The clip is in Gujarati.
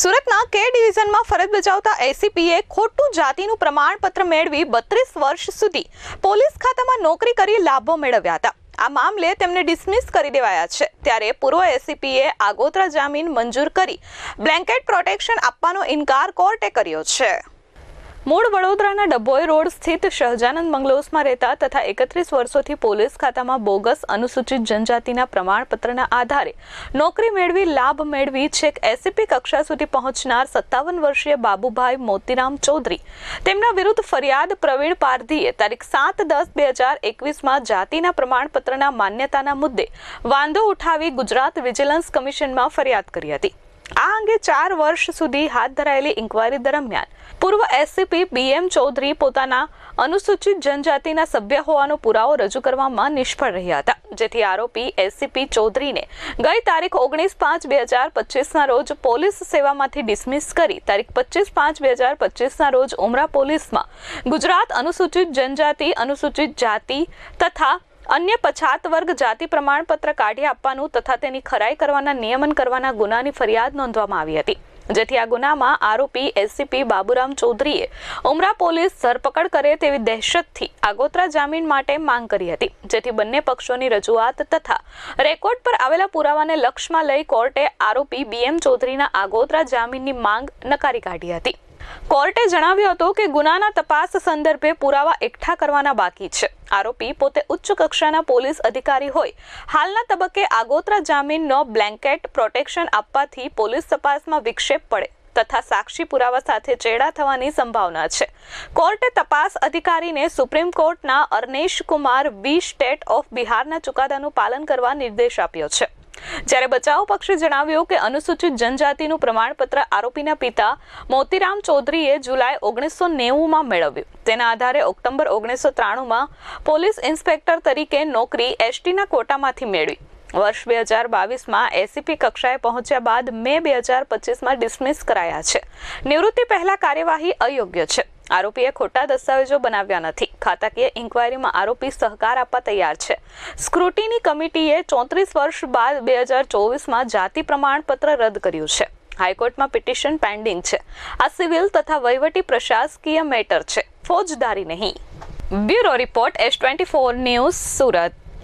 સુરતના કે ડિવિઝનમાં ફરજ બજાવતા એસીપીએ ખોટું જાતિનું પ્રમાણપત્ર મેળવી બત્રીસ વર્ષ સુધી પોલીસ ખાતામાં નોકરી કરી લાભો મેળવ્યા હતા. આ મામલે તેમને ડિસમિસ કરી દેવાયા છે. ત્યારે પૂર્વ એસીપીએ આગોતરા જામીન મંજૂર કરી બ્લેન્કેટ પ્રોટેક્શન આપવાનો ઇનકાર કોર્ટે કર્યો છે. મૂળ વડોદરાના ડભોઈ રોડ સ્થિત શહજાનંદ બંગલોઝમાં રહેતા તથા એકત્રીસ વર્ષોથી પોલીસ ખાતામાં બોગસ અનુસૂચિત જનજાતિના પ્રમાણપત્રના આધારે નોકરી મેળવી લાભ મેળવી છેક એસીપી કક્ષા સુધી પહોંચનાર સત્તાવન વર્ષીય બાબુભાઈ મોતીરામ ચૌધરી. તેમના વિરુદ્ધ ફરિયાદ પ્રવીણ પારધીએ તારીખ સાત દસ બે હજાર એકવીસમાં જાતિના પ્રમાણપત્રના માન્યતાના મુદ્દે વાંધો ઉઠાવી ગુજરાત વિજિલન્સ કમિશનમાં ફરિયાદ કરી હતી. આ અંગે ચાર વર્ષ સુધી હાથ ધરાયેલી ઇન્કવાયરી દરમિયાન પૂર્વ એસસીપી બીએમ ચૌધરી પોતાના અનુસૂચિત જનજાતિના સભ્ય હોવાનો પુરાવો રજૂ કરવામાં નિષ્ફળ રહ્યા હતા, જેથી આરોપી એસસીપી ચૌધરીને ગઈ તારીખ ઓગણીસ પાંચ બે હજાર પચીસના રોજ પોલીસ સેવામાંથી ડિસમિસ કરી તારીખ પચીસ પાંચ બે હજાર પચીસના રોજ ઉમરા પોલીસમાં ગુજરાત અનુસૂચિત જનજાતિ, અનુસૂચિત જાતિ તથા અન્ય પછાત વર્ગ જાતિ પ્રમાણપત્ર કાઢી આપવાનું તથા તેની ખરાઈ કરવાના નિયમન કરવાના ગુનાની ફરિયાદ નોંધવામાં આવી હતી. જેથી આ ગુનામાં આરોપી એસસીપી બાબુરામ ચૌધરીએ ઉમરા પોલીસ ધરપકડ કરે તેવી દહેશતથી આગોતરા જામીન માટે માંગ કરી હતી. જેથી બંને પક્ષોની રજૂઆત તથા રેકોર્ડ પર આવેલા પુરાવાને લક્ષમાં લઈ કોર્ટે આરોપી બીએમ ચૌધરીના આગોતરા જામીનની માંગ નકારી કાઢી હતી. કોર્ટે જણાવ્યું હતું કે ગુનાના તપાસ સંદર્ભે પુરાવા એકઠા કરવાના બાકી છે. આરોપી પોતે ઉચ્ચ કક્ષાના પોલીસ અધિકારી હોય. હાલના તબક્કે આગોતરા જામીનનો બ્લેન્કેટ પ્રોટેક્શન આપવાથી પોલીસ તપાસમાં વિક્ષેપ પડે તથા સાક્ષી પુરાવા સાથે ચેડા થવાની સંભાવના છે. કોર્ટે તપાસ અધિકારીને સુપ્રીમ કોર્ટના Arnesh Kumar v state of બિહારના ચુકાદાનું પાલન કરવા નિર્દેશ આપ્યો છે. જ્યારે બચાવ પક્ષે જણાવ્યું કે અનુસૂચિત જનજાતિનું પ્રમાણપત્ર આરોપીના પિતા મોતીરામ ચૌધરીએ જુલાઈ ઓગણીસો નેવુંમાં મેળવ્યું. તેના આધારે ઓક્ટોબર ઓગણીસો ત્રાણુંમાં પોલીસ ઇન્સ્પેક્ટર તરીકે નોકરી એસટીના કોટામાંથી મેળવી. વર્ષ બે હજાર બાવીસમાં એસીપી કક્ષાએ પહોંચ્યા બાદ મે બે હજાર પચીસમાં ડિસમિસ કરાયા છે. નિવૃત્તિ પહેલા કાર્યવાહી અયોગ્ય છે. આરોપીએ ખોટા દસ્તાવેજો બનાવ્યા નથી. ખાતાકીય ઇન્કવાયરીમાં આરોપી સહકાર આપવા તૈયાર છે. સ્ક્રુટીની કમિટીએ ચોત્રીસ વર્ષ બાદ બે હજાર ચોવીસમાં જાતિ પ્રમાણપત્ર રદ કર્યું છે. હાઈકોર્ટમાં પિટિશન પેન્ડિંગ છે. આ સિવિલ તથા વહીવટી પ્રશાસકીય મેટર છે. ફોજદારી નહીં. Bureau report S twenty four news Surat.